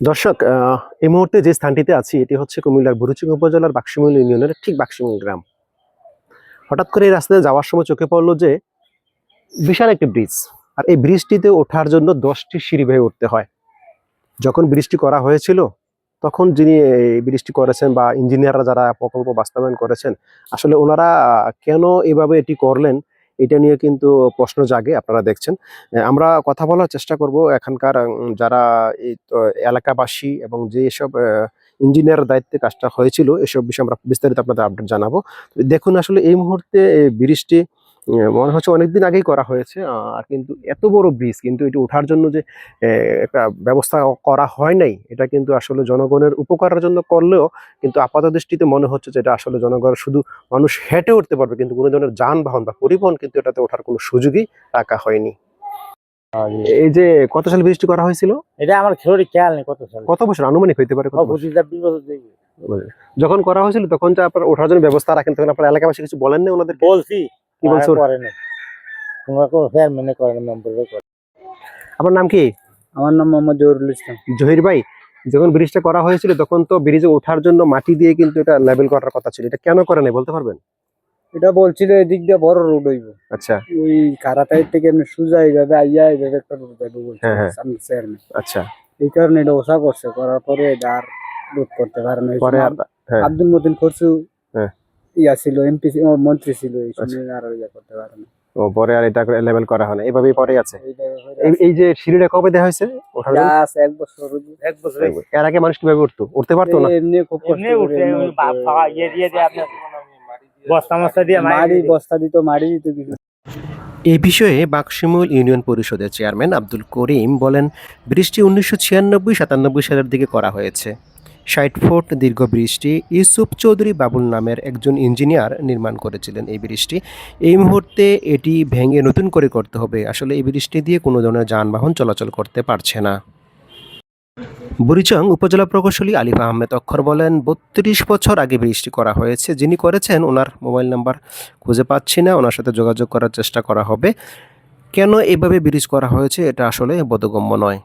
দর্শক এই মুহূর্তে যে স্থানটিতে আছি, এটি হচ্ছে কুমিল্লার বুরুচিং উপজেলার বাক্সিমূল ইউনিয়নের ঠিক বাক্সিমূল গ্রাম। হঠাৎ করে এই রাস্তায় যাওয়ার সময় চোখে পড়ল যে, বিশাল একটি ব্রিজ, আর এই ব্রিজটিতে ওঠার জন্য দশটি সিঁড়ি বেয়ে উঠতে হয়। যখন ব্রিজটি করা হয়েছিল, তখন যিনি এই ব্রিজটি করেছেন বা ইঞ্জিনিয়াররা যারা প্রকল্প বাস্তবায়ন করেছেন, আসলে ওনারা কেন এভাবে এটি করলেন এটা নিয়ে কিন্তু প্রশ্ন জাগে, আপনারা দেখছেন। আমরা কথা বলার চেষ্টা করব এখানকার যারা এই এলাকাবাসী এবং যে সব ইঞ্জিনিয়ার দায়িত্বে কাজটা হয়েছিল, এসব বিষয়ে আমরা বিস্তারিত আপনাদের আপডেট জানাব। দেখুন আসলে এই মুহূর্তে বৃষ্টি মনে হচ্ছে অনেকদিন আগেই করা হয়েছে আর কিন্তু এত বড় ব্রিজ কিন্তু এটি ওঠার জন্য যে একটা ব্যবস্থা করা হয় নাই এটা কিন্তু আসলে জনগণের উপকারের জন্য করলেও কিন্তু আপাত দৃষ্টিতে মনে হচ্ছে যে এটা আসলে জনগণ শুধু মানুষ হেঁটে উঠতে পারবে কিন্তু কোনো ধরনের যানবাহন বা পরিবহন কিন্তু এটাতে ওঠার কোনো সুযোগই রাখা হয়নি। এই যে কত সালে ব্রিজটি করা হয়েছিল? এটা আমার খেলোয়াড়ি খেয়াল নেই কত সাল। কত বছর? আনুমানিক হইতে পারে দেখবে যখন করা হয়েছিল তখন যে আপনার ওঠার জন্য ব্যবস্থা রাখেন তখন আপনার এলাকাবাসী কিছু বলেন না ওনাদের বলছি কি বলছো? করে না তোমরা কোনো চেয়ারম্যানে করে না মেম্বার করে আপনার নাম কি? আমার নাম মোহাম্মদ জহুরুল ইসলাম। জহির ভাই যখন ব্রিজটা করা হয়েছিল তখন তো ব্রিজে ওঠার জন্য মাটি দিয়ে কিন্তু এটা লেভেল করার কথা ছিল। এটা কেন করে নাই বলতে পারবেন? এটা বলছিল এদিক দিয়ে বড় রোড হইব। আচ্ছা। ওই কারাতাই থেকে এমনি সোজা এইভাবে আইয়া এইভাবে একটা রোড যাবে বলছে হ্যাঁ, হ্যাঁ। চেয়ারম্যান আচ্ছা। এই কারণে এটা ওসা করছে করার পরে এটা আর রোড করতে পারে না। হ্যাঁ। আব্দুল মতিন খরচু। ইয়া ছিল এমপি মন্ত্রী ছিল এই আচ্ছা। সময় আর ইয়া করতে পারে না। ও পরে আর এটা লেভেল করা হয় না। পরে আছে? এই- যে সিঁড়িটা কবে দেওয়া হয়েছে? ওঠার? এক বছর এক বছর। এর আগে মানুষ কীভাবে উঠতো? উঠতে পারতো না? এমনি খুব কষ্ট এমনি উঠে ইয়ে দিয়ে দিয়ে আপনার বস্তা মস্তা দিয়ে মারি বস্তা দিত মাড়ি দিত কিছু। এই বিষয়ে বাক্সিমুল ইউনিয়ন পরিষদের চেয়ারম্যান আব্দুল করিম বলেন বৃষ্টি উনিশশো ছিয়ানব্বই সাতানব্বই সালের দিকে করা হয়েছে। ষাট ফুট দীর্ঘ ব্রিজটি ইউসুফ চৌধুরী বাবুল নামের একজন ইঞ্জিনিয়ার নির্মাণ করেছিলেন এই ব্রিজটি। এই মুহূর্তে এটি ভেঙে নতুন করে করতে হবে। আসলে এই ব্রিজটি দিয়ে কোনো ধরনের যানবাহন চলাচল করতে পারছে না। বুড়িচং উপজেলা প্রকৌশলী আলিফ আহমেদ অক্ষর বলেন, বত্রিশ বছর আগে ব্রিজটি করা হয়েছে। যিনি করেছেন, ওনার মোবাইল নাম্বার খুঁজে পাচ্ছি না। ওনার সাথে যোগাযোগ করার চেষ্টা করা হবে। কেন এভাবে ব্রিজ করা হয়েছে? এটা আসলে বোধগম্য নয়।